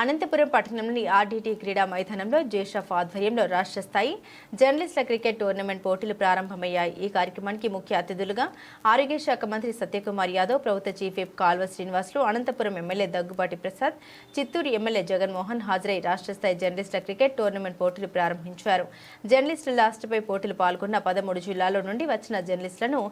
అనంతపురం పట్టణంలోని ఆర్డీటీ క్రీడా మైదానంలో జేషఫ్ ఆధ్వర్యంలో రాష్ట్ర స్థాయి జర్నలిస్టుల క్రికెట్ టోర్నమెంట్ పోటీలు ప్రారంభమయ్యాయి. ఈ కార్యక్రమానికి ముఖ్య అతిథులుగా ఆరోగ్య శాఖ మంత్రి సత్యకుమార్ యాదవ్ ప్రభుత్వ chief whip Kalva Srinivasulu Anantapuram MLA Daggubati Prasad Chittoor MLA Jaganmohan హాజరై రాష్ట్ర స్థాయి జర్నలిస్టుల క్రికెట్ టోర్నమెంట్ పోటీలు ప్రారంభించారు. జర్నలిస్టుల లాస్ట్పై పోటీలు పాల్గొన్న పదమూడు జిల్లాల నుండి వచ్చిన జర్నలిస్టులను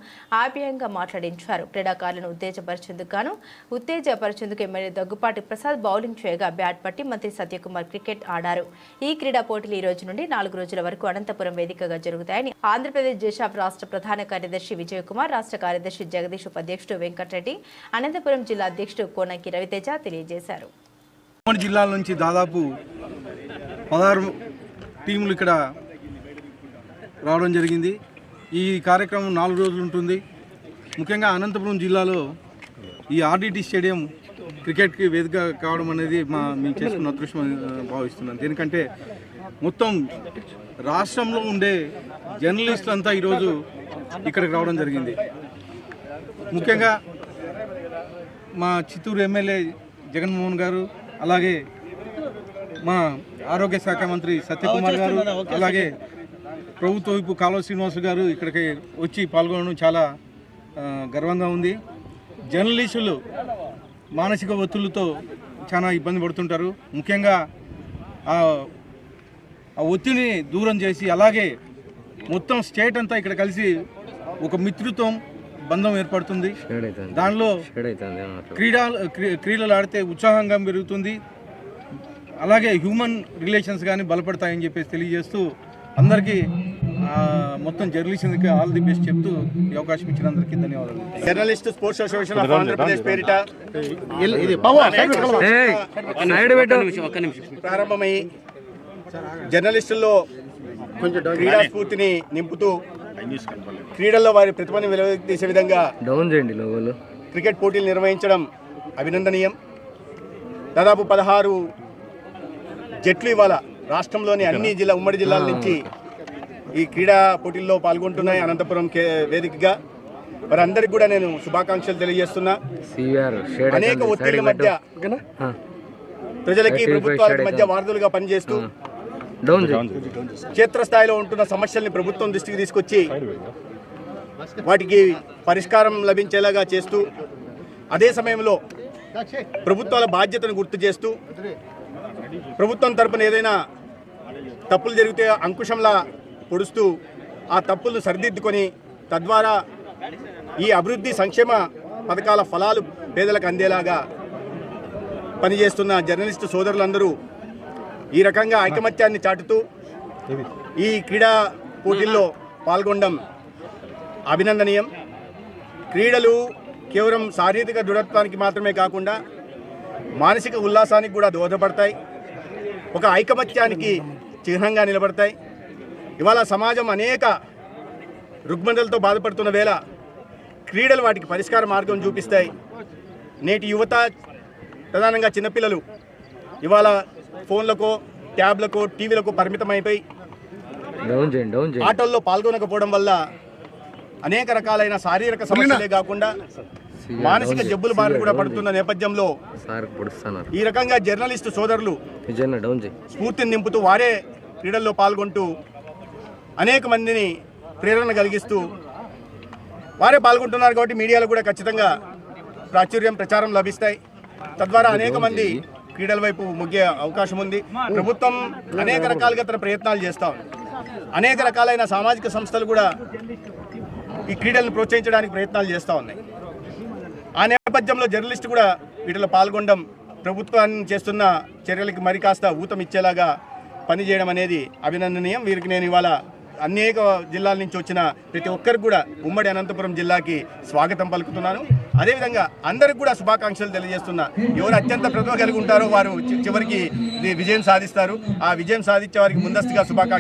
ఆప్యాయంగా మాట్లాడించారు. క్రీడాకారులను ఉత్తేజపరిచేందుకు గాను ఉత్తేజపరిచేందుకు ఎమ్మెల్యే దగ్గుపాటి ప్రసాద్ బౌలింగ్ చేయగా బ్యాట్ పట్టి మంత్రి సత్యకుమార్ క్రికెట్ ఆడారు. ఈ క్రీడా పోటీలు ఈ రోజు నుండి నాలుగు రోజుల వరకు అనంతపురం వేదికగా జరుగుతాయని ఆంధ్రప్రదేశ్ జేషాప్ రాష్ట్ర ప్రధాన కార్యదర్శి విజయ్ కుమార్ రాష్ట్ర కార్యదర్శి జగదీష్ ఉపాధ్యక్షుడు వెంకటరెడ్డి అనంతపురం జిల్లా అధ్యక్షుడు కోనకి రవితేజ తెలియజేశారు. జిల్లాల నుంచి దాదాపు పదహారు టీములు ఇక్కడ రావడం జరిగింది. ఈ కార్యక్రమం నాలుగు రోజులు ఉంటుంది. ముఖ్యంగా అనంతపురం జిల్లాలో ఈ ఆర్డిటి స్టేడియం క్రికెట్కి వేదిక కావడం అనేది మా మేము చేసుకున్న అదృష్టం భావిస్తున్నాను. ఎందుకంటే మొత్తం రాష్ట్రంలో ఉండే జర్నలిస్టులు అంతా ఈరోజు ఇక్కడికి రావడం జరిగింది. ముఖ్యంగా మా చిత్తూరు ఎమ్మెల్యే జగన్మోహన్ గారు అలాగే మా ఆరోగ్య శాఖ మంత్రి సత్యకుమార్ గారు అలాగే ప్రభుత్వ వైపు కాలువ శ్రీనివాసు గారు ఇక్కడికి వచ్చి పాల్గొనడం చాలా గర్వంగా ఉంది. జర్నలిస్టులు మానసిక ఒత్తిళ్ళతో చాలా ఇబ్బంది పడుతుంటారు. ముఖ్యంగా ఆ ఒత్తిడిని దూరం చేసి అలాగే మొత్తం స్టేట్ అంతా ఇక్కడ కలిసి ఒక మిత్రుత్వం బంధం ఏర్పడుతుంది. దానిలో క్రీడా క్రీ- క్రీడలు ఆడితే ఉత్సాహంగా పెరుగుతుంది. అలాగే హ్యూమన్ రిలేషన్స్ కానీ బలపడతాయని చెప్పేసి తెలియజేస్తూ అందరికీ మొత్తం జర్నలిస్ట్కి ఆల్ ది బెస్ట్ చెప్తూ ఈ అవకాశం ఇచ్చినందరికీ ధన్యవాదాలు. Journalist sports association of Andhra Pradesh పేరిట ప్రారంభమై జర్నలిస్టుల్లో క్రీడా స్ఫూర్తిని నింపుతూ క్రీడల్లో వారి ప్రతిభను వెలువతీసే విధంగా డౌన్ చేయండి క్రికెట్ పోటీలు నిర్వహించడం అభినందనీయం. దాదాపు పదహారు జట్లు ఇవాళ రాష్ట్రంలోని అన్ని జిల్లా ఉమ్మడి జిల్లాల నుంచి ఈ క్రీడా పోటీల్లో పాల్గొంటున్నాయి అనంతపురం కే- వేదికగా. వారందరికీ కూడా నేను శుభాకాంక్షలు తెలియజేస్తున్నా. అనేక ఒత్తిళ్ళ సైడ్ మధ్య ప్రజలకి ప్రభుత్వాలకు side మధ్య వారధులుగా పనిచేస్తూ క్షేత్రస్థాయిలో ఉంటున్న సమస్యల్ని ప్రభుత్వం దృష్టికి తీసుకొచ్చి వాటికి పరిష్కారం లభించేలాగా చేస్తూ అదే సమయంలో ప్రభుత్వాల బాధ్యతను గుర్తు చేస్తూ ప్రభుత్వం తరపున ఏదైనా తప్పులు జరిగితే అంకుశంలా పొడుస్తూ ఆ తప్పులను సరిదిద్దుకొని తద్వారా ఈ అభివృద్ధి సంక్షేమ పథకాల ఫలాలు పేదలకు అందేలాగా పనిచేస్తున్న జర్నలిస్టు సోదరులందరూ ఈ రకంగా ఐకమత్యాన్ని చాటుతూ ఈ క్రీడా పోటీల్లో పాల్గొనడం అభినందనీయం. క్రీడలు కేవలం శారీరక దృఢత్వానికి మాత్రమే కాకుండా మానసిక ఉల్లాసానికి కూడా దోహదపడతాయి. ఒక ఐకమత్యానికి చిహ్నంగా నిలబడతాయి. ఇవాళ సమాజం అనేక రుగ్మతలతో బాధపడుతున్న వేళ క్రీడలు వాటికి పరిష్కార మార్గం చూపిస్తాయి. నేటి యువత ప్రధానంగా చిన్నపిల్లలు ఇవాళ ఫోన్లకో ట్యాబ్లకో టీవీలకు పరిమితమైపోయి ఆటల్లో పాల్గొనకపోవడం వల్ల అనేక రకాలైన శారీరక సమస్యలే కాకుండా మానసిక జబ్బులు బారిన కూడా పడుతున్న నేపథ్యంలో ఈ రకంగా జర్నలిస్టు సోదరులు స్ఫూర్తిని నింపుతూ వారే క్రీడల్లో పాల్గొంటూ అనేక మందిని ప్రేరణ కలిగిస్తూ వారే పాల్గొంటున్నారు కాబట్టి మీడియాలో కూడా ఖచ్చితంగా ప్రాచుర్యం ప్రచారం లభిస్తాయి. తద్వారా అనేక మంది క్రీడల వైపు మొగ్గే అవకాశం ఉంది. ప్రభుత్వం అనేక రకాలుగా తన ప్రయత్నాలు చేస్తూ ఉంది. అనేక రకాలైన సామాజిక సంస్థలు కూడా ఈ క్రీడలను ప్రోత్సహించడానికి ప్రయత్నాలు చేస్తూ ఉన్నాయి. ఆ నేపథ్యంలో జర్నలిస్టు కూడా వీటిలో పాల్గొనడం ప్రభుత్వాన్ని చేస్తున్న చర్యలకి మరి కాస్త ఊతం ఇచ్చేలాగా పనిచేయడం అనేది అభినందనీయం. వీరికి నేను ఇవాళ అనేక జిల్లాల నుంచి వచ్చిన ప్రతి ఒక్కరికి కూడా ఉమ్మడి అనంతపురం జిల్లాకి స్వాగతం పలుకుతున్నాను. అదేవిధంగా అందరికి కూడా శుభాకాంక్షలు తెలియజేస్తున్నా ఎవరు అత్యంత ప్రతిభ కలిగి ఉంటారో వారు చివరికి విజయం సాధిస్తారు. ఆ విజయం సాధించే వారికి ముందస్తుగా శుభాకాంక్ష